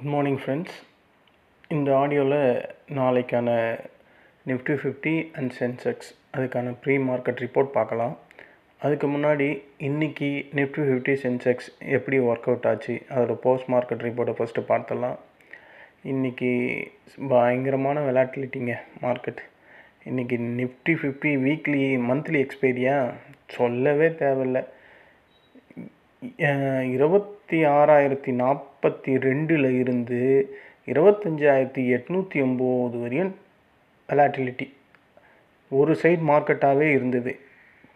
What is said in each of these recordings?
Good morning friends இந்த ஆடியோவில் நாளைக்கான நிஃப்டி ஃபிஃப்டி அண்ட் சென்செக்ஸ் அதுக்கான ப்ரீ மார்க்கெட் ரிப்போர்ட் பார்க்கலாம். அதுக்கு முன்னாடி இன்றைக்கி நிஃப்டி ஃபிஃப்டி சென்செக்ஸ் எப்படி ஒர்க் அவுட் ஆச்சு அதோட போஸ்ட் மார்க்கெட் ரிப்போர்ட்டை ஃபஸ்ட்டு பார்த்துடலாம். இன்றைக்கி பயங்கரமான விளாட்டிலிட்டிங்க மார்க்கெட் இன்றைக்கி நிஃப்டி ஃபிஃப்டி வீக்லி மந்த்லி எக்ஸ்பைரியா சொல்லவே தேவையில்லை. இருபத் இருபத்தி ஆறாயிரத்தி நாற்பத்தி ரெண்டில் இருந்து இருபத்தஞ்சாயிரத்தி எட்நூற்றி ஒம்பது வரையும் வெலாட்டிலிட்டி ஒரு சைட் மார்க்கெட்டாகவே இருந்தது.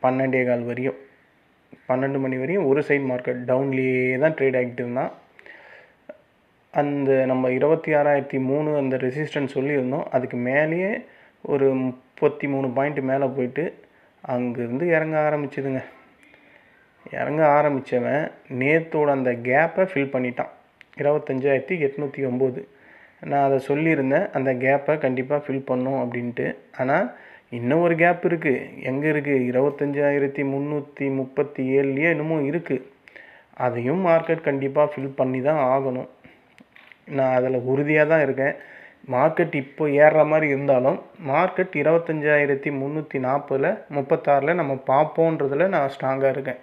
பன்னெண்டே கால் வரையும். பன்னெண்டு மணி வரையும் ஒரு சைட் மார்க்கெட் டவுன்லேயே தான் ட்ரேட் ஆகிட்டு இருந்தான். அந்த நம்ம இருபத்தி ஆறாயிரத்தி மூணு அந்த ரெசிஸ்டன்ஸ் சொல்லியிருந்தோம். அதுக்கு மேலேயே ஒரு முப்பத்தி மூணு பாயிண்ட் மேலே போயிட்டு அங்கேருந்து இறங்க ஆரம்பிச்சுதுங்க. இறங்க ஆரம்பித்தவன் நேத்தோட அந்த கேப்பை ஃபில் பண்ணிட்டான். இருபத்தஞ்சாயிரத்தி எட்நூற்றி ஒம்பது. நான் அதை சொல்லியிருந்தேன் அந்த கேப்பை கண்டிப்பாக ஃபில் பண்ணும் அப்படின்ட்டு. ஆனால் இன்னும் ஒரு கேப் இருக்குது எங்கே இருக்குது இருபத்தஞ்சாயிரத்தி முந்நூற்றி முப்பத்தி ஏழுலேயே இன்னமும் இருக்குது அதையும் மார்க்கெட் கண்டிப்பாக ஃபில் பண்ணி தான் ஆகணும். நான் அதில் உறுதியாக தான் இருக்கேன். மார்க்கெட் இப்போ ஏறுற மாதிரி இருந்தாலும் மார்க்கெட் இருபத்தஞ்சாயிரத்தி முந்நூற்றி நாற்பதில் முப்பத்தாறில் நம்ம பார்ப்போன்றதில் நான் ஸ்ட்ராங்காக இருக்கேன்.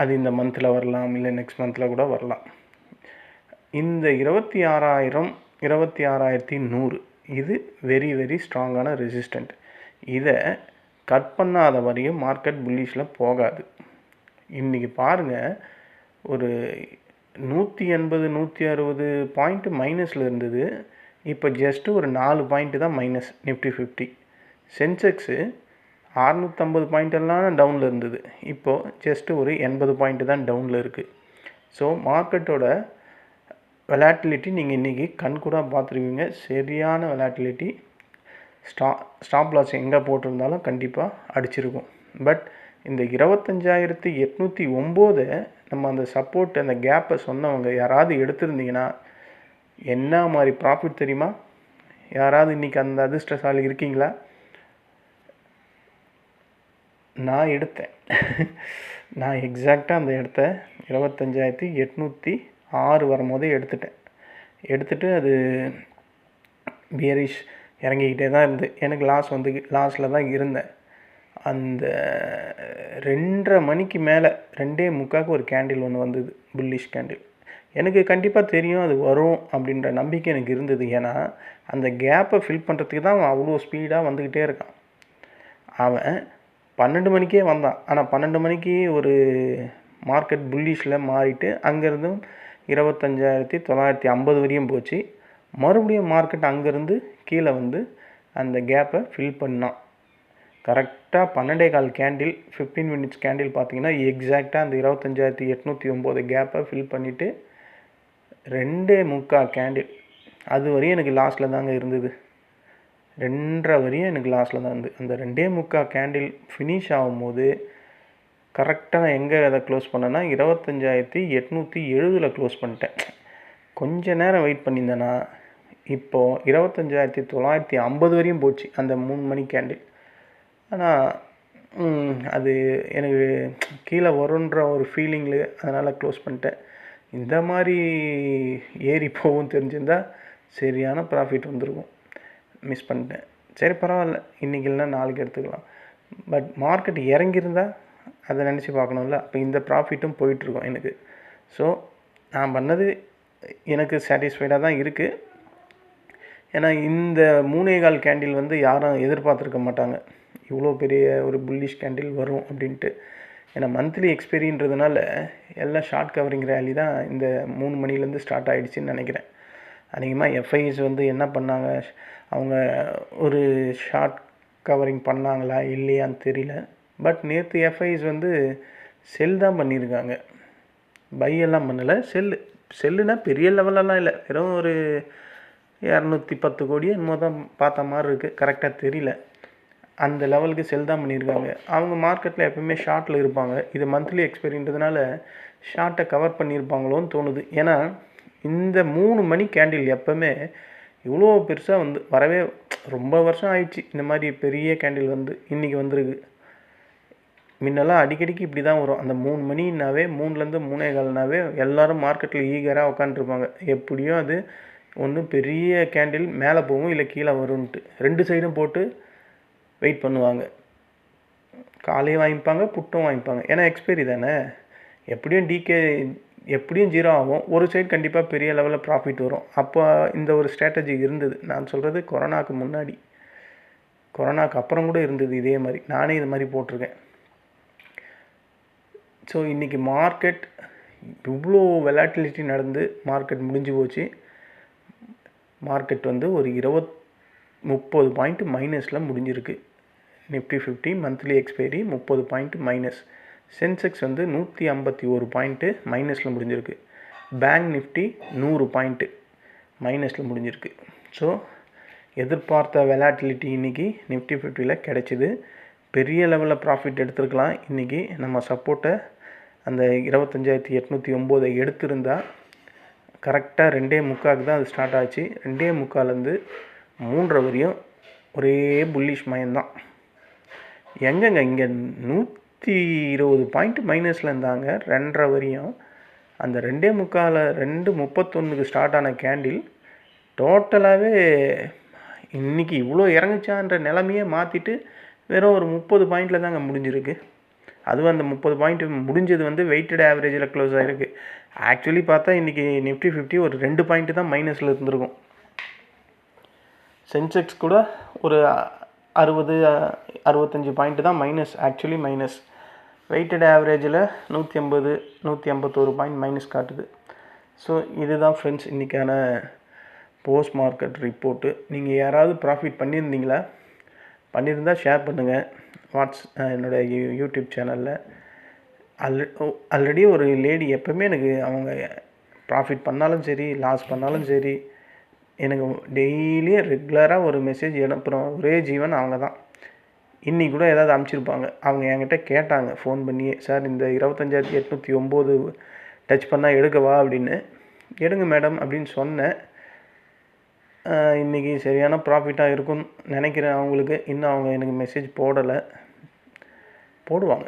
அது இந்த மந்தில் வரலாம் இல்லை நெக்ஸ்ட் மந்தில் கூட வரலாம். இந்த இருபத்தி ஆறாயிரம் இருபத்தி ஆறாயிரத்தி நூறு இது வெரி வெரி ஸ்ட்ராங்கான ரெசிஸ்டண்ட் இதை கட் பண்ணாத வரையும் மார்க்கெட் புல்லிஷில் போகாது. இன்றைக்கி பாருங்கள் ஒரு நூற்றி எண்பது நூற்றி அறுபது பாயிண்ட்டு மைனஸில் இருந்தது. இப்போ ஜஸ்ட்டு ஒரு நாலு பாயிண்ட்டு தான் மைனஸ் நிஃப்டி ஃபிஃப்டி சென்செக்ஸு அறுநூற்றம்பது பாயிண்ட் எல்லாம் டவுனில் இருந்தது. இப்போது ஜஸ்ட்டு ஒரு எண்பது பாயிண்ட்டு தான் டவுனில் இருக்குது ஸோ மார்க்கெட்டோட வெலாட்டிலிட்டி நீங்கள் இன்றைக்கி கண்கூடாக பார்த்துருவீங்க சரியான வெலாட்டிலிட்டி ஸ்டா ஸ்டாப் லாஸ் எங்கே போட்டிருந்தாலும் கண்டிப்பாக அடிச்சிருக்கும். பட் இந்த இருபத்தஞ்சாயிரத்தி எட்நூற்றி ஒம்போதை நம்ம அந்த சப்போர்ட் அந்த கேப்பை சொன்னவங்க யாராவது எடுத்திருந்தீங்கன்னா என்ன மாதிரி ப்ராஃபிட் தெரியுமா? யாராவது இன்றைக்கி அந்த அதிர்ஷ்டசாலி இருக்கீங்களா? நான் எடுத்தேன். நான் எக்ஸாக்டாக அந்த இடத்த இருபத்தஞ்சாயிரத்தி எட்நூற்றி ஆறு வரும்போதே எடுத்துட்டேன். எடுத்துட்டு அது பியரிஷ் இறங்கிக்கிட்டே தான் இருந்து. எனக்கு லாஸ் வந்து லாஸில் தான் இருந்தேன். அந்த ரெண்டரை மணிக்கு மேலே ரெண்டே முக்காக்கு ஒரு கேண்டில் ஒன்று வந்தது புல்லிஷ் கேண்டில் எனக்கு கண்டிப்பாக தெரியும் அது வரும் அப்படின்ற நம்பிக்கை எனக்கு இருந்தது. ஏன்னா அந்த கேப்பை ஃபில் பண்ணுறதுக்கு தான் அவன் அவ்வளோ ஸ்பீடாக வந்துக்கிட்டே இருக்கான். அவன் பன்னெண்டு மணிக்கே வந்தான். ஆனால் பன்னெண்டு மணிக்கு ஒரு மார்க்கெட் புல்லிஷில் மாறிட்டு அங்கேருந்தும் இருபத்தஞ்சாயிரத்தி தொள்ளாயிரத்தி ஐம்பது வரையும் போச்சு. மறுபடியும் மார்க்கெட் அங்கேருந்து கீழே வந்து அந்த கேப்பை ஃபில் பண்ணான். கரெக்டாக பன்னெண்டே கால் கேண்டில் ஃபிஃப்டீன் மினிட்ஸ் கேண்டில் பார்த்தீங்கன்னா எக்ஸாக்டாக அந்த இருபத்தஞ்சாயிரத்தி எட்நூற்றி ஒம்பது கேப்பை ஃபில் பண்ணிவிட்டு ரெண்டே முக்கா கேண்டில் அது வரையும் எனக்கு லாஸ்ட்டில் தாங்க இருந்தது. ரெண்டரை வரையும் எனக்கு லாஸ்ட்டில் தான் இருந்து. அந்த ரெண்டே முக்கா கேண்டில் ஃபினிஷ் ஆகும்போது கரெக்டாக நான் எங்கே அதை க்ளோஸ் பண்ணேன்னா இருபத்தஞ்சாயிரத்தி எட்நூற்றி எழுபதில் க்ளோஸ் பண்ணிட்டேன். கொஞ்ச நேரம் வெயிட் பண்ணியிருந்தேன்னா இப்போது இருபத்தஞ்சாயிரத்தி தொள்ளாயிரத்தி ஐம்பது வரையும் போச்சு அந்த மூணு மணி கேண்டில் ஆனால் அது எனக்கு கீழே வருன்ற ஒரு ஃபீலிங்கில் அதனால் க்ளோஸ் பண்ணிட்டேன். இந்த மாதிரி ஏறி போகும் தெரிஞ்சிருந்தால் சரியான ப்ராஃபிட் வந்துருக்கும். மிஸ் பண்ணிட்டேன். சரி பரவாயில்ல. இன்றைக்கி இல்லைனா நாளைக்கு எடுத்துக்கலாம். பட் மார்க்கெட் இறங்கியிருந்தால் அதை நினச்சி பார்க்கணும்ல. அப்போ இந்த ப்ராஃபிட்டும் போயிட்டுருக்கோம் எனக்கு. ஸோ நான் பண்ணது எனக்கு சாட்டிஸ்ஃபைடாக தான் இருக்குது ஏன்னா இந்த மூணே கால் கேண்டில் வந்து யாரும் எதிர்பார்த்துருக்க மாட்டாங்க. இவ்வளோ பெரிய ஒரு புல்லிஷ் கேண்டில் வரும் அப்படின்ட்டு. ஏன்னா மந்த்லி எக்ஸ்பெரின்றதுனால எல்லாம் ஷார்ட் கவரிங் ரேலி தான் இந்த மூணு மணிலேருந்து ஸ்டார்ட் ஆகிடுச்சின்னு நினைக்கிறேன். அதிகமாக எஃப்ஐஸ் வந்து என்ன பண்ணாங்க? அவங்க ஒரு ஷார்ட் கவரிங் பண்ணாங்களா? இல்லையான்னு தெரியல. பட் நேற்று எஃப்ஐஸ் வந்து செல் தான் பண்ணியிருக்காங்க. பை எல்லாம் பண்ணலை. செல்லு செல்லுனா பெரிய லெவலெல்லாம் இல்லை. வெறும் ஒரு இரநூத்தி பத்து கோடி என்னமோ தான் பார்த்த மாதிரி இருக்குது கரெக்டாக தெரியல. அந்த லெவலுக்கு செல் தான் பண்ணியிருக்காங்க. அவங்க மார்க்கெட்டில் எப்பவுமே ஷார்ட்டில் இருப்பாங்க. இது மந்த்லி எக்ஸ்பெரின்றதுனால ஷார்ட்டை கவர் பண்ணியிருப்பாங்களோன்னு தோணுது. ஏன்னா இந்த மூணு மணி கேண்டில் எப்போவுமே இவ்வளோ பெருசாக வந்து வரவே ரொம்ப வருஷம் ஆயிடுச்சு. இந்த மாதிரி பெரிய கேண்டில் வந்து இன்றைக்கி வந்திருக்கு. முன்னெல்லாம் அடிக்கடிக்கு இப்படி தான் வரும். அந்த மூணு மணினாவே மூணுலேருந்து மூணே கால்னாவே எல்லோரும் மார்க்கெட்டில் ஈகராக உட்காந்துருப்பாங்க எப்படியும் அது ஒன்று பெரிய கேண்டில் மேலே போகும் இல்லை கீழே வரும்ன்ட்டு. ரெண்டு சைடும் போட்டு வெயிட் பண்ணுவாங்க. காலையும் வாங்கிப்பாங்க புட்டும் வாங்கிப்பாங்க. ஏன்னா எக்ஸ்பைரி தானே. எப்படியும் டிகே எப்படியும் ஜீரோ ஆகும். ஒரு சைடு கண்டிப்பாக பெரிய லெவலில் ப்ராஃபிட் வரும். அப்போ இந்த ஒரு ஸ்ட்ராட்டஜி இருந்தது. நான் சொல்கிறது கொரோனாவுக்கு முன்னாடி. கொரோனாவுக்கு அப்புறம் கூட இருந்தது இதே மாதிரி. நானே இது மாதிரி போட்டிருக்கேன். ஸோ இன்றைக்கி மார்க்கெட் இவ்வளோ வெலாட்டிலிட்டி நடந்து மார்க்கெட் முடிஞ்சு போச்சு. மார்க்கெட் வந்து ஒரு இருபத் முப்பது பாயிண்ட் மைனஸில் முடிஞ்சிருக்கு. நிஃப்டி ஃபிஃப்டி மந்த்லி எக்ஸ்பைரி முப்பது பாயிண்ட் மைனஸ் சென்செக்ஸ் வந்து நூற்றி ஐம்பத்தி ஒரு பாயிண்ட்டு மைனஸில் முடிஞ்சிருக்கு. பேங்க் நிஃப்டி நூறு பாயிண்ட்டு மைனஸில் முடிஞ்சிருக்கு. ஸோ எதிர்பார்த்த வெலாட்டிலிட்டி இன்றைக்கி நிஃப்டி ஃபிஃப்டியில் கிடச்சிது. பெரிய லெவலில் ப்ராஃபிட் எடுத்துருக்கலாம். இன்றைக்கி நம்ம சப்போர்ட்டை அந்த இருபத்தஞ்சாயிரத்தி எட்நூற்றி ஒம்போதை எடுத்திருந்தால் கரெக்டாக ரெண்டே முக்காவுக்கு தான் அது ஸ்டார்ட் ஆச்சு. ரெண்டே முக்காலேருந்து மூன்றரை வரையும் ஒரே புல்லிஷ் மயம்தான் எங்கெங்க இங்கே நூற்றி இருபது பாயிண்ட் மைனஸில் இருந்தாங்க ரெண்டரை வரையும். அந்த ரெண்டே முக்கால் ரெண்டு முப்பத்தொன்றுக்கு ஸ்டார்ட் ஆன கேண்டில் டோட்டலாகவே இன்றைக்கி இவ்வளோ இறங்குச்சான்ற நிலமையே மாற்றிட்டு வெறும் ஒரு முப்பது பாயிண்டில் தாங்க முடிஞ்சிருக்கு. அதுவும் அந்த முப்பது பாயிண்ட் முடிஞ்சது வந்து வெயிட்டட் ஆவரேஜில் க்ளோஸ் ஆகிருக்கு ஆக்சுவலி பார்த்தா இன்றைக்கி நிஃப்டி ஃபிஃப்டி ஒரு ரெண்டு பாயிண்ட்டு தான் மைனஸில் இருந்திருக்கும். சென்செக்ஸ் கூட ஒரு அறுபது அறுபத்தஞ்சி பாயிண்ட்டு தான் மைனஸ் ஆக்சுவலி மைனஸ் வெயிட்டட் ஆவரேஜில் நூற்றி ஐம்பது நூற்றி ஐம்பத்தோரு பாயிண்ட் மைனஸ் காட்டுது. ஸோ இதுதான் ஃப்ரெண்ட்ஸ் இன்றைக்கான போஸ்ட் மார்க்கெட் ரிப்போர்ட்டு நீங்கள் யாராவது ப்ராஃபிட் பண்ணியிருந்தீங்களா? பண்ணியிருந்தால் ஷேர் பண்ணுங்கள் வாட்ஸ் என்னோடய யூ யூடியூப் சேனலில் ஆல்ரெ ஆல்ரெடி ஒரு லேடி எப்போவுமே எனக்கு அவங்க ப்ராஃபிட் பண்ணாலும் சரி லாஸ் பண்ணாலும் சரி எனக்கு டெய்லியும் ரெகுலராக ஒரு மெசேஜ் அனுப்புகிறோம் ஒரே ஜீவன் அவங்க தான் இன்றைக்கி கூட ஏதாவது அமுச்சிருப்பாங்க. அவங்க என்கிட்ட கேட்டாங்க. ஃபோன் பண்ணியே சார் இந்த இருபத்தஞ்சாயிரத்தி எட்நூற்றி ஒம்பது டச் பண்ணால் எடுக்கவா அப்படின்னு. எடுங்க மேடம் அப்படின்னு சொன்னேன். இன்றைக்கி சரியான ப்ராஃபிட்டாக இருக்கும்னு நினைக்கிறேன் அவங்களுக்கு. இன்னும் அவங்க எனக்கு மெசேஜ் போடலை. போடுவாங்க.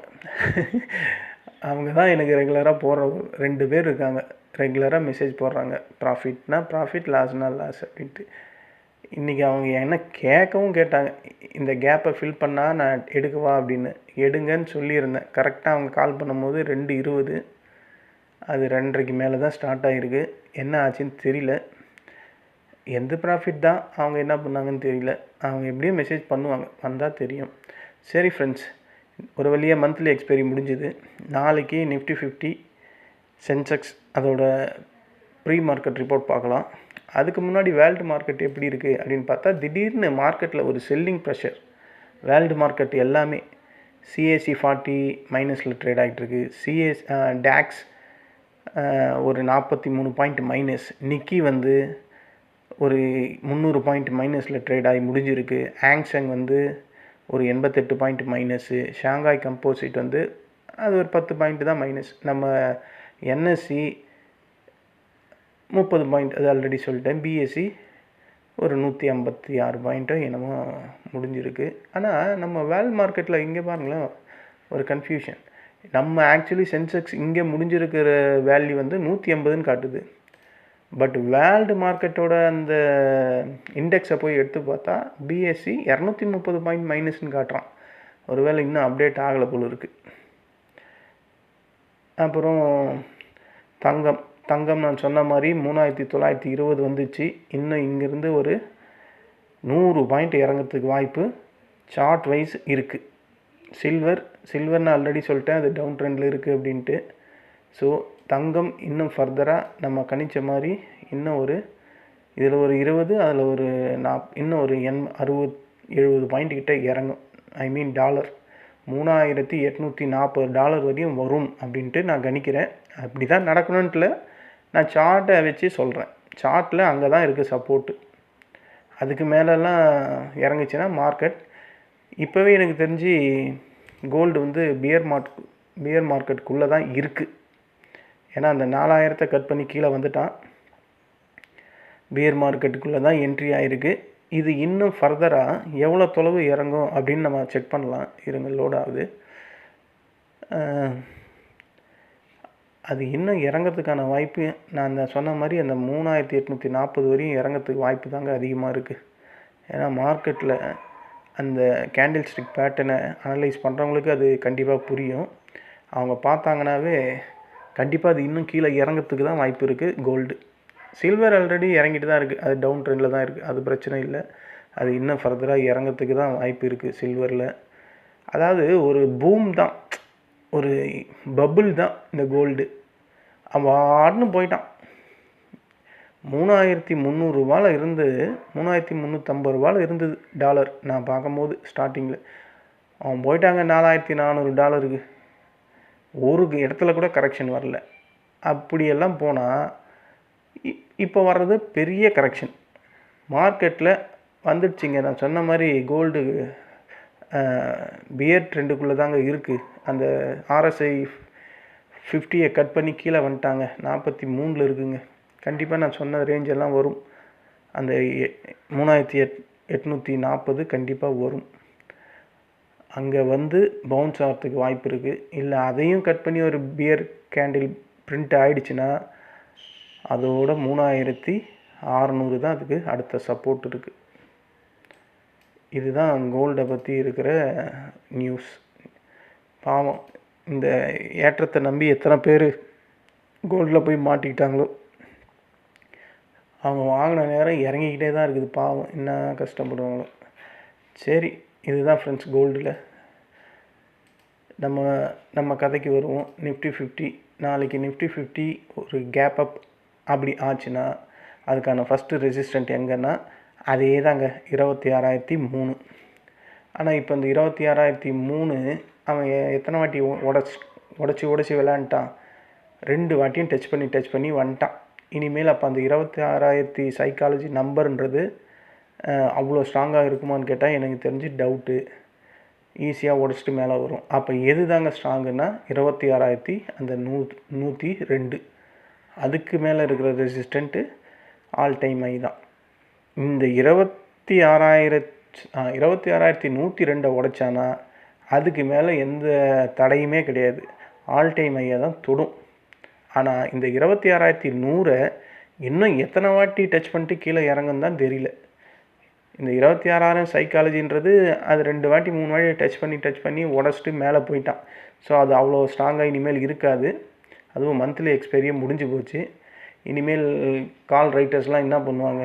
அவங்க தான் எனக்கு ரெகுலராக போடுற ரெண்டு பேர் இருக்காங்க. ரெகுலராக மெசேஜ் போடுறாங்க. ப்ராஃபிட்னா ப்ராஃபிட் லாஸ்னால் லாஸ் அப்படின்ட்டு. இன்றைக்கி அவங்க என்ன கேட்கவும் கேட்டாங்க. இந்த கேப்பை ஃபில் பண்ணால் நான் எடுக்கவா அப்படின்னு. எடுங்கன்னு சொல்லியிருந்தேன். கரெக்டாக அவங்க கால் பண்ணும்போது ரெண்டு இருபது. அது ரெண்டரைக்கு மேலே தான் ஸ்டார்ட் ஆகிருக்கு என்ன ஆச்சுன்னு தெரியல. எந்த ப்ராஃபிட் தான் அவங்க என்ன பண்ணாங்கன்னு தெரியல. அவங்க எப்படியும் மெசேஜ் பண்ணுவாங்க. வந்தால் தெரியும். சரி ஃப்ரெண்ட்ஸ் ஒரு வழியாக மந்த்லி எக்ஸ்பைரி முடிஞ்சுது. நாளைக்கு நிஃப்டி ஃபிஃப்டி சென்செக்ஸ் அதோட ப்ரீ மார்க்கெட் ரிப்போர்ட் பார்க்கலாம். அதுக்கு முன்னாடி வேர்ல்டு மார்க்கெட் எப்படி இருக்குது அப்படின்னு பார்த்தா திடீர்னு மார்க்கெட்டில் ஒரு செல்லிங் ப்ரெஷர். வேர்ல்டு மார்க்கெட் எல்லாமே சிஏசி ஃபார்ட்டி மைனஸில் ட்ரேட் ஆகிட்டுருக்கு சிஎஸ் டேக்ஸ் ஒரு நாற்பத்தி மூணு பாயிண்ட் மைனஸ். நிக்கி வந்து ஒரு முந்நூறு பாயிண்ட் மைனஸில் ட்ரேட் ஆகி முடிஞ்சிருக்கு. ஆங்ஷங் வந்து ஒரு எண்பத்தெட்டு பாயிண்ட் மைனஸு. ஷாங்காய் கம்போசிட் வந்து அது ஒரு பத்து பாயிண்ட் தான் மைனஸ். நம்ம என்எஸ்சி முப்பது பாயிண்ட் அது ஆல்ரெடி சொல்லிட்டேன். பிஎஸ்சி ஒரு நூற்றி ஐம்பத்தி ஆறு பாயிண்ட்டோ என்னமோ முடிஞ்சிருக்கு. ஆனால் நம்ம வேல் மார்க்கெட்டில் இங்கே பாருங்களேன் ஒரு கன்ஃபியூஷன் நம்ம ஆக்சுவலி சென்செக்ஸ் இங்கே முடிஞ்சிருக்கிற வேல்யூ வந்து நூற்றி ஐம்பதுன்னு காட்டுது. பட் வேர்ல்டு மார்க்கெட்டோட அந்த இண்டெக்ஸை போய் எடுத்து பார்த்தா பிஎஸ்சி இரநூத்தி முப்பது பாயிண்ட் மைனஸ்னு காட்டுறான். ஒருவேளை இன்னும் அப்டேட் ஆகலை போல இருக்குது அப்புறம் தங்கம். தங்கம் நான் சொன்ன மாதிரி மூணாயிரத்தி தொள்ளாயிரத்தி இருபது வந்துச்சு. இன்னும் இங்கேருந்து ஒரு நூறு பாயிண்ட் இறங்கிறதுக்கு வாய்ப்பு சார்ட் வைஸ் இருக்குது சில்வர் சில்வர்னு ஆல்ரெடி சொல்லிட்டேன் அது டவுன் ட்ரெண்டில் இருக்குது அப்படின்ட்டு. ஸோ தங்கம் இன்னும் ஃபர்தராக நம்ம கணிச்ச மாதிரி இன்னும் ஒரு இதில் ஒரு இருபது அதில் ஒரு நாப் இன்னும் ஒரு எண் அறுபது எழுபது பாயிண்ட் கிட்டே இறங்கும். ஐ மீன் டாலர் மூணாயிரத்தி எட்நூற்றி நாற்பது டாலர் வரையும் வரும் அப்படின்ட்டு நான் கணிக்கிறேன். அப்படி தான் நடக்கணுன்ட்டுல நான் சார்ட்டை வச்சு சொல்கிறேன் சார்ட்டில் அங்கே தான் இருக்குது சப்போர்ட்டு அதுக்கு மேலெல்லாம் இறங்குச்சுன்னா மார்க்கெட் இப்போவே எனக்கு தெரிஞ்சு கோல்டு வந்து பியர் மார்க் பியர் மார்க்கெட்டுக்குள்ளே தான் இருக்குது ஏன்னா அந்த நாலாயிரத்தை கட் பண்ணி கீழே வந்துட்டான். பியர் மார்க்கெட்டுக்குள்ளே தான் என்ட்ரி ஆகிருக்கு இது இன்னும் ஃபர்தராக எவ்வளோ தொலைவு இறங்கும் அப்படின்னு நம்ம செக் பண்ணலாம். இருங்க லோட் ஆகுது. அது இன்னும் இறங்கிறதுக்கான வாய்ப்பு நான் அந்த சொன்ன மாதிரி அந்த மூணாயிரத்தி எட்நூற்றி நாற்பது வரையும் இறங்கிறதுக்கு வாய்ப்பு தாங்க அதிகமாக இருக்குது ஏன்னா மார்க்கெட்டில் அந்த கேண்டில் ஸ்டிக் பேட்டர்னை அனலைஸ் பண்ணுறவங்களுக்கு அது கண்டிப்பாக புரியும். அவங்க பார்த்தாங்கனாவே கண்டிப்பாக அது இன்னும் கீழே இறங்கிறதுக்கு தான் வாய்ப்பு இருக்குது கோல்டு சில்வர் ஆல்ரெடி இறங்கிட்டு தான் இருக்குது அது டவுன் ட்ரெண்டில் தான் இருக்குது அது பிரச்சனை இல்லை. அது இன்னும் ஃபர்தராக இறங்கிறதுக்கு தான் வாய்ப்பு இருக்குது சில்வரில் அதாவது ஒரு பூம் தான். ஒரு பபுள் தான் இந்த கோல்டு அவன் போயிட்டான். மூணாயிரத்தி முந்நூறுரூவாவில் இருந்து மூணாயிரத்தி முந்நூற்றம்பது ரூபாவில் இருந்தது டாலர். நான் பார்க்கும்போது ஸ்டார்டிங்கில் அவன் போயிட்டாங்க நாலாயிரத்தி நானூறு டாலருக்கு. ஒரு இடத்துல கூட கரெக்ஷன் வரல. அப்படியெல்லாம் போனால் இப்போ வர்றது பெரிய கரெக்ஷன் மார்க்கெட்டில் வந்துடுச்சிங்க. நான் சொன்ன மாதிரி கோல்டு பியர் ட்ரெண்டுக்குள்ளே தாங்க இருக்குது அந்த ஆர்எஸ்ஐ ஃபிஃப்டியை கட் பண்ணி கீழே வந்துட்டாங்க. நாற்பத்தி மூணில் இருக்குங்க. கண்டிப்பாக நான் சொன்ன ரேஞ்ச் எல்லாம் வரும். அந்த மூணாயிரத்தி எட் எட்நூற்றி நாற்பது கண்டிப்பாக வரும். அங்கே வந்து பவுன்ஸ் ஆகிறதுக்கு வாய்ப்பு இருக்குது இல்லை அதையும் கட் பண்ணி ஒரு பியர் கேண்டில் பிரிண்ட் ஆகிடுச்சுன்னா அதோட மூணாயிரத்தி அறநூறு தான் அதுக்கு அடுத்த சப்போர்ட் இருக்குது இதுதான் கோல்டை பற்றி இருக்கிற நியூஸ் பாவம். இந்த ஏற்றத்தை நம்பி எத்தனை பேர் கோல்டில் போய் மாட்டிக்கிட்டாங்களோ. அவங்க வாங்கின நேரம் இறங்கிக்கிட்டே தான் இருக்குது. பாவம் என்ன கஷ்டப்படுவாங்களோ. சரி இதுதான் ஃப்ரெண்ட்ஸ் கோல்டில் நம்ம நம்ம கதைக்கு வருவோம். நிஃப்டி ஃபிஃப்டி நாளைக்கு நிஃப்டி ஃபிஃப்டி ஒரு கேப் அப் அப்படி ஆச்சுன்னா அதுக்கான ஃபஸ்ட்டு ரெசிஸ்டண்ட் எங்கன்னா அதே தாங்க இருபத்தி ஆறாயிரத்தி மூணு. ஆனால் இப்போ இந்த இருபத்தி ஆறாயிரத்தி மூணு அவன் எத்தனை வாட்டி உடச்சி உடச்சி உடச்சி விளாண்டுட்டான் ரெண்டு வாட்டியும் டச் பண்ணி டச் பண்ணி வந்துட்டான். இனிமேல் அப்போ அந்த இருபத்தி ஆறாயிரத்தி சைக்காலஜி நம்பர்ன்றது அவ்வளோ ஸ்ட்ராங்காக இருக்குமான்னு கேட்டால் எனக்கு தெரிஞ்சு டவுட்டு ஈஸியாக உடச்சிட்டு மேலே வரும். அப்போ எது தாங்க ஸ்ட்ராங்குன்னா இருபத்தி ஆறாயிரத்தி அந்த நூ நூற்றி ரெண்டு. அதுக்கு மேலே இருக்கிற ரெசிஸ்டண்ட்டு ஆல் டைம் ஐ தான். இந்த இருபத்தி ஆறாயிரத் இருபத்தி ஆறாயிரத்தி நூற்றி ரெண்டை உடைச்சானா அதுக்கு மேலே எந்த தடையுமே கிடையாது. ஆல் டைம் தான் தொடும். ஆனால் இந்த இருபத்தி ஆறாயிரத்தி நூறை இன்னும் எத்தனை வாட்டி டச் பண்ணிட்டு கீழே இறங்குன்னு தான் தெரியல. இந்த இருபத்தி ஆறாயிரம் சைக்காலஜின்றது அது ரெண்டு வாட்டி மூணு வாட்டி டச் பண்ணி டச் பண்ணி உடச்சிட்டு மேலே போயிட்டான். ஸோ அது அவ்வளோ ஸ்ட்ராங்காக இனிமேல் இருக்காது. அதுவும் மந்த்லி எக்ஸ்பைரியே முடிஞ்சு போச்சு. இனிமேல் கால் ரைட்டர்ஸ்லாம் என்ன பண்ணுவாங்க?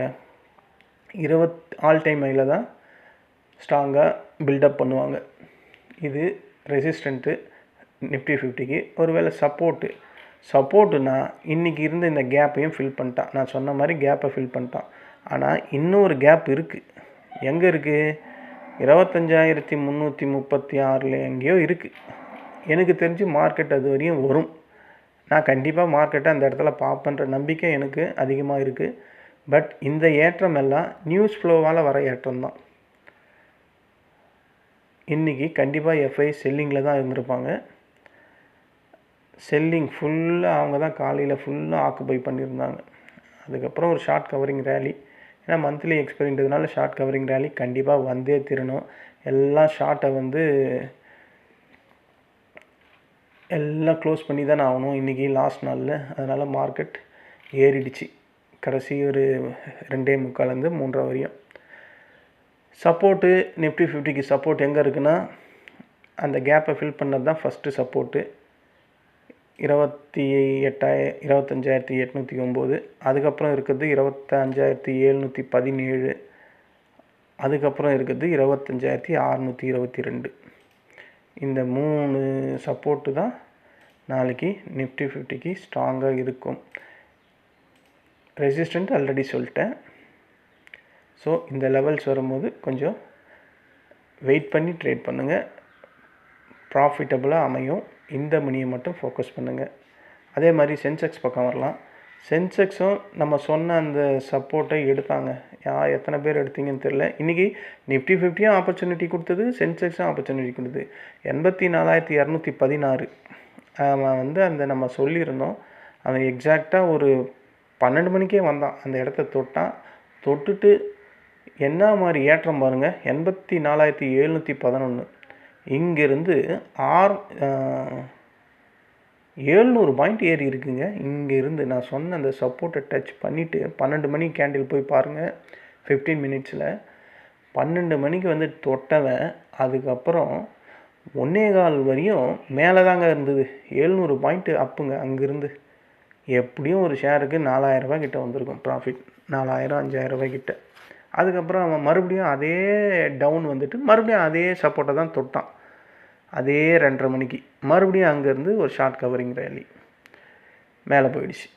இருபத் ஆல் டைம் ஐயில் தான் ஸ்ட்ராங்காக பில்டப் பண்ணுவாங்க. இது ரெசிஸ்டண்ட்டு நிஃப்டி ஃபிஃப்டிக்கு. ஒருவேளை சப்போர்ட்டு. சப்போர்ட்டுனா இன்றைக்கி இருந்த இந்த கேப்பையும் ஃபில் பண்ணிட்டான். நான் சொன்ன மாதிரி கேப்பை ஃபில் பண்ணிட்டான். ஆனால் இன்னொரு கேப் இருக்குது எங்கே இருக்குது இருபத்தஞ்சாயிரத்தி முந்நூற்றி முப்பத்தி ஆறில் எங்கேயோ இருக்குது எனக்கு தெரிஞ்சு மார்க்கெட் அது வரையும் வரும். நான் கண்டிப்பாக மார்க்கெட்டை அந்த இடத்துல பார்ப்பேன்ற நம்பிக்கை எனக்கு அதிகமாக இருக்குது பட் இந்த ஏற்றம் எல்லாம் நியூஸ் ஃப்ளோவால் வர ஏற்றம் தான். இன்றைக்கி கண்டிப்பாக எஃப்ஐ செல்லிங்கில் தான் இருந்திருப்பாங்க. செல்லிங் ஃபுல்லாக அவங்க தான் காலையில் ஃபுல்லாக ஆக்குபை பண்ணியிருந்தாங்க. அதுக்கப்புறம் ஒரு ஷார்ட் கவரிங் ரேலி ஏன்னா மந்த்லி எக்ஸ்பெரின்றதுனால ஷார்ட் கவரிங் ரேலி கண்டிப்பாக வந்தே தீரணும். எல்லாம் ஷார்ட்டை வந்து எல்லாம் க்ளோஸ் பண்ணி தான் ஆகணும் இன்றைக்கி லாஸ்ட் நாளில். அதனால் மார்க்கெட் ஏறிடுச்சு. கடைசி ஒரு ரெண்டே முக்கால்லேருந்து மூன்றரை வரையும். சப்போர்ட்டு நிஃப்டி ஃபிஃப்டிக்கு சப்போர்ட் எங்கே இருக்குன்னா அந்த கேப்பை ஃபில் பண்ணது தான் ஃபஸ்ட்டு சப்போர்ட்டு இருபத்தி எட்டாய இருபத்தஞ்சாயிரத்தி எட்நூற்றி ஒம்பது அதுக்கப்புறம் இருக்கிறது இருபத்தஞ்சாயிரத்தி எழுநூற்றி பதினேழு அதுக்கப்புறம் இருக்கிறது இருபத்தஞ்சாயிரத்தி அறநூற்றி இருபத்தி ரெண்டு. இந்த மூணு சப்போர்ட்டு தான் நாளைக்கு நிஃப்டி ஃபிஃப்டிக்கு ஸ்ட்ராங்காக இருக்கும். ரெசிஸ்டண்ட் ஆல்ரெடி சொல்லிட்டேன். ஸோ இந்த லெவல்ஸ் வரும்போது கொஞ்சம் வெயிட் பண்ணி ட்ரேட் பண்ணுங்கள் ப்ராஃபிட்டபுளாக அமையும். இந்த மணியை மட்டும் ஃபோக்கஸ் பண்ணுங்கள் அதே மாதிரி சென்செக்ஸ் பக்கம் வரலாம். சென்செக்ஸும் நம்ம சொன்ன அந்த சப்போர்ட்டை எடுத்தாங்க. யா எத்தனை பேர் எடுத்தீங்கன்னு தெரில இன்றைக்கி நிஃப்டி ஃபிஃப்டியும் ஆப்பர்ச்சுனிட்டி கொடுத்தது சென்செக்ஸும் ஆப்பர்ச்சுனிட்டி கொடுத்தது. எண்பத்தி நாலாயிரத்தி இரநூத்தி பதினாறு. அவன் வந்து அந்த நம்ம சொல்லியிருந்தோம். அவன் எக்ஸாக்டாக ஒரு பன்னெண்டு மணிக்கே வந்தான். அந்த இடத்த தொட்டான். தொட்டுட்டு என்ன மாதிரி ஏற்றம் பாருங்கள் எண்பத்தி நாலாயிரத்தி எழுநூற்றி பதினொன்று இங்கேருந்து ஆறு ஏழ்நூறு பாயிண்ட் ஏறி இருக்குங்க. இங்கேருந்து நான் சொன்ன அந்த சப்போர்ட்டை டச் பண்ணிவிட்டு பன்னெண்டு மணி கேண்டில் போய் பாருங்கள் ஃபிஃப்டீன் மினிட்ஸில் பன்னெண்டு மணிக்கு வந்து தொட்டவன். அதுக்கப்புறம் ஒன்னே கால் வரையும் மேலே தாங்க இருந்தது. எழுநூறு பாயிண்ட்டு அப்புங்க அங்கேருந்து. எப்படியும் ஒரு ஷேருக்கு நாலாயிரரூபா கிட்ட வந்திருக்கும் ப்ராஃபிட் நாலாயிரம் அஞ்சாயிரம் ரூபாய் கிட்ட. அதுக்கப்புறம் அவன் மறுபடியும் அதே டவுன் வந்துட்டு மறுபடியும் அதே சப்போர்ட்டை தான் தொட்டான். அதே ரெண்டரை மணிக்கு. மறுபடியும் அங்கேருந்து ஒரு ஷார்ட் கவரிங் ரேலி மேலே போயிடுச்சு.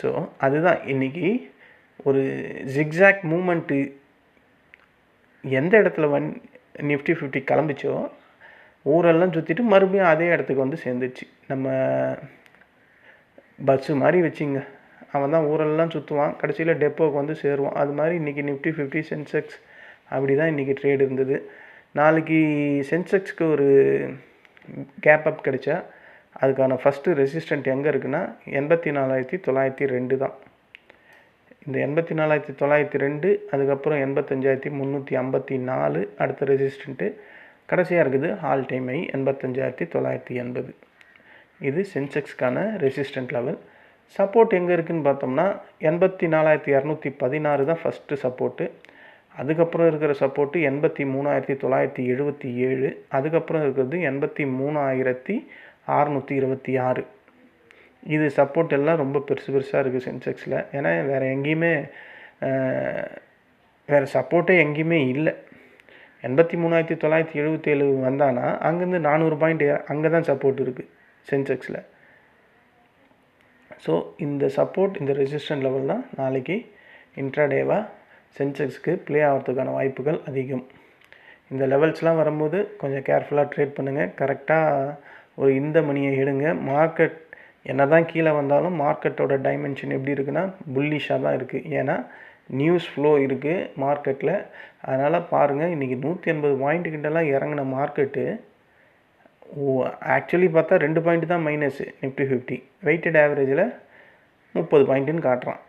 ஸோ அதுதான். இன்றைக்கி ஒரு ஜிக்ஸாக் மூமெண்ட்டு எந்த இடத்துல வன் நிஃப்டி ஃபிஃப்டி கிளம்பிச்சோ ஊரெல்லாம் சுற்றிட்டு மறுபடியும் அதே இடத்துக்கு வந்து சேர்ந்துச்சு நம்ம பஸ்ஸு மாதிரி வச்சிங்க. அவன் தான் ஊரெல்லாம் சுற்றுவான். கடைசியில் டெப்போக்கு வந்து சேருவான். அது மாதிரி இன்றைக்கி நிஃப்டி ஃபிஃப்டி சென்செக்ஸ் அப்படி தான் இன்றைக்கி ட்ரேட் இருந்தது. நாளைக்கு சென்செக்ஸ்க்கு ஒரு கேப் அப் கிடைச்சா அதுக்கான ஃபஸ்ட்டு ரெசிஸ்டண்ட் எங்கே இருக்குன்னா எண்பத்தி நாலாயிரத்தி தொள்ளாயிரத்தி ரெண்டு தான். இந்த எண்பத்தி நாலாயிரத்தி தொள்ளாயிரத்தி ரெண்டு அதுக்கப்புறம் எண்பத்தஞ்சாயிரத்தி முந்நூற்றி ஐம்பத்தி நாலு அடுத்த ரெசிஸ்டண்ட்டு கடைசியாக இருக்குது. ஆல் டைம் ஐ எண்பத்தஞ்சாயிரத்தி தொள்ளாயிரத்தி எண்பது. இது சென்செக்ஸ்க்கான ரெசிஸ்டன்ட் லெவல் சப்போர்ட் எங்கே இருக்குதுன்னு பார்த்தோம்னா எண்பத்தி நாலாயிரத்தி இரநூத்தி பதினாறு தான் ஃபஸ்ட்டு சப்போர்ட்டு. அதுக்கப்புறம் இருக்கிற சப்போர்ட்டு எண்பத்தி மூணாயிரத்தி தொள்ளாயிரத்தி எழுபத்தி ஏழு அதுக்கப்புறம் இருக்கிறது எண்பத்தி மூணாயிரத்தி அறநூற்றி இருபத்தி ஆறு. இது சப்போர்ட் எல்லாம் ரொம்ப பெருசு பெருசாக இருக்குது சென்செக்ஸில் ஏன்னா வேறு எங்கேயுமே வேறு சப்போர்ட்டே எங்கேயுமே இல்லை. எண்பத்தி மூணாயிரத்தி தொள்ளாயிரத்தி எழுபத்தேழு வந்தானா அங்கேருந்து நானூறு பாயிண்ட் அங்கே தான் சப்போர்ட் இருக்குது சென்செக்ஸில் ஸோ இந்த சப்போர்ட் இந்த ரெசிஸ்டன்ட் லெவல் தான் நாளைக்கு இன்ட்ராடேவாக சென்செக்ஸ்க்கு ப்ளே ஆகிறதுக்கான வாய்ப்புகள் அதிகம். இந்த லெவல்ஸ்லாம் வரும்போது கொஞ்சம் கேர்ஃபுல்லாக ட்ரேட் பண்ணுங்கள் கரெக்டாக ஒரு இந்த மணியை எடுங்க. மார்க்கெட் என்ன தான் கீழே வந்தாலும் மார்க்கெட்டோட டைமென்ஷன் எப்படி இருக்குன்னா புல்லிஷாக தான் இருக்குது ஏன்னா நியூஸ் ஃப்ளோ இருக்குது மார்க்கெட்டில் அதனால் பாருங்கள் இன்றைக்கி நூற்றி எண்பது பாயிண்ட்டுக்கிட்டலாம் இறங்கின மார்க்கெட்டு ஓ ஆக்சுவலி பார்த்தா ரெண்டு பாயிண்ட் தான் மைனஸு நிஃப்டி ஃபிஃப்டி வெயிட்டட் ஆவரேஜில் முப்பது பாயிண்ட்டுன்னு காட்டுறான்.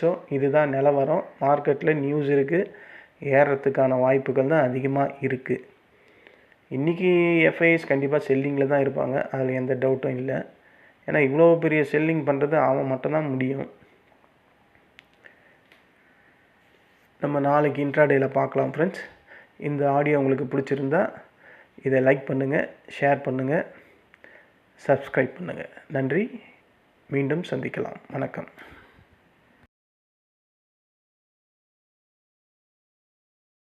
ஸோ இதுதான் நிலவரம். மார்க்கெட்டில் நியூஸ் இருக்குது ஏறுறதுக்கான வாய்ப்புகள் தான் அதிகமாக இருக்குது இன்றைக்கி எஃப்ஐஎஸ் கண்டிப்பாக செல்லிங்கில் தான் இருப்பாங்க. அதில் எந்த டவுட்டும் இல்லை. ஏன்னா இவ்வளோ பெரிய செல்லிங் பண்ணுறது அவன் மட்டும்தான் முடியும். நம்ம நாளைக்கு இன்ட்ராடேயில் பார்க்கலாம் ஃப்ரெண்ட்ஸ் இந்த ஆடியோ உங்களுக்கு பிடிச்சிருந்தா இதை லைக் பண்ணுங்கள் ஷேர் பண்ணுங்கள் சப்ஸ்கிரைப் பண்ணுங்கள் நன்றி. மீண்டும் சந்திக்கலாம். வணக்கம்.